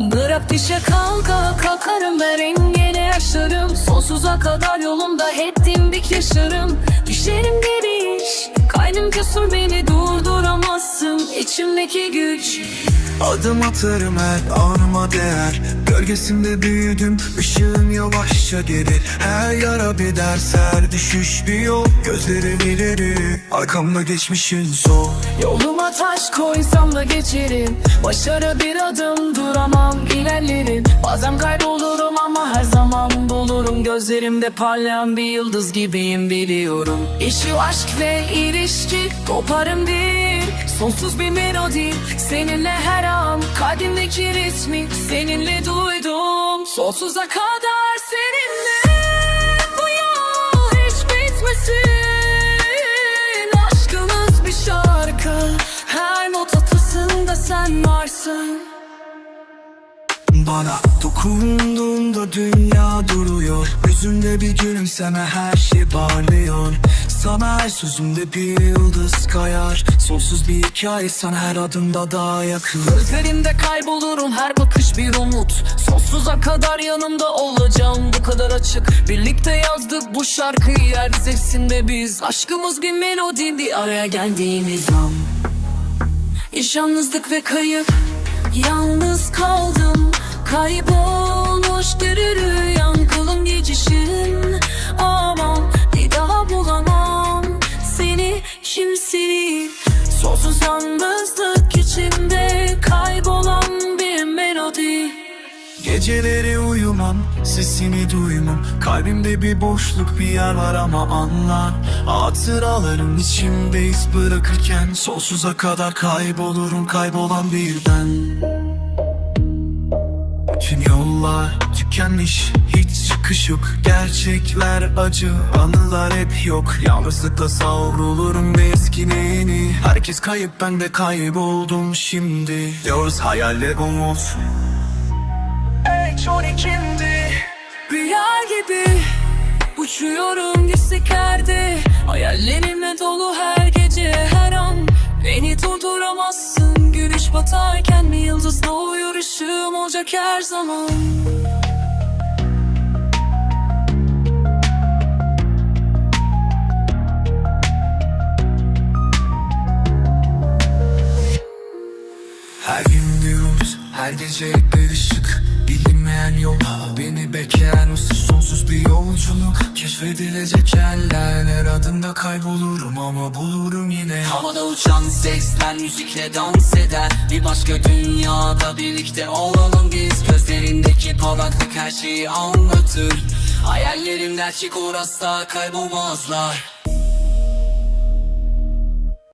Bırak dişe kavga kalkarım ben engele yaşarım. Sonsuza kadar yolumda hep dimdik yaşarım. Düşerim geri Kalbim küsur beni durduramazsın İçimdeki güç. Adım atarım her anıma değer. Gölgesinde büyüdüm ışığım yavaşça gelir. Her yara bir ders her düşüş bir yol. Gözlerim ileri arkamda geçmişin son. Yoluma taş koysam da geçerim. Başarı bir adım duramam ilerlerim. Bazen kaybolurum ama her zaman bulurum. Gözlerimde parlayan bir yıldız gibiyim biliyorum. İşi aşk ve ilişki koparım değil Sonsuz bir melodi seninle her an. Kalbimdeki resmi seninle duydum. Sonsuza kadar seninle. Bu yol hiç bitmesin. Aşkımız bir şarkı. Her not atasında sen varsın. Bana dokunduğunda dünya Yüzünde bir gülümseme her şey parlıyor Sana her sözümde bir yıldız kayar. Sonsuz bir hikaye sana her adımda daha yakın. Gözlerimde kaybolurum her bakış bir umut. Sonsuza kadar yanımda olacağım bu kadar açık. Birlikte yazdık bu şarkıyı yer zevksinde biz. Aşkımız bir melodi bir araya geldiğimiz an. İş yalnızlık ve kayıp. Yalnız kaldım Kaybolmuş dürürü Kimseyi Sonsuz yalnızlık içinde Kaybolan bir melodi. Geceleri uyumam, sesini duymam. Kalbimde bir boşluk bir yer var ama anlar. Hatıralarım içimde iz bırakırken Sonsuza kadar kaybolurum kaybolan birden. Tüm yollar tükenmiş hiç çıkış yok. Gerçekler acı anılar hep yok. Yalnızlıkla savrulurum ve eskini Herkes kayıp ben de kayboldum şimdi. Diyoruz hayaller umut çok içimde Rüya gibi Uçuyorum yükseklerde Hayallerimle dolu her gece her an. Beni durduramazsın Güneş batarken bir yıldız doğuyor ışığım olacak her zaman her gece bir ışık Bilinmeyen yol, beni bekleyen ıssız sonsuz bir yolculuk. Keşfedilecek yerler, her adımda kaybolurum ama bulurum yine. Havada uçan sesler müzikle dans eder. Bir başka dünyada birlikte olalım biz. Gözlerindeki parlaklık her şeyi anlatır. Hayallerim gerçek orası kaybolmazlar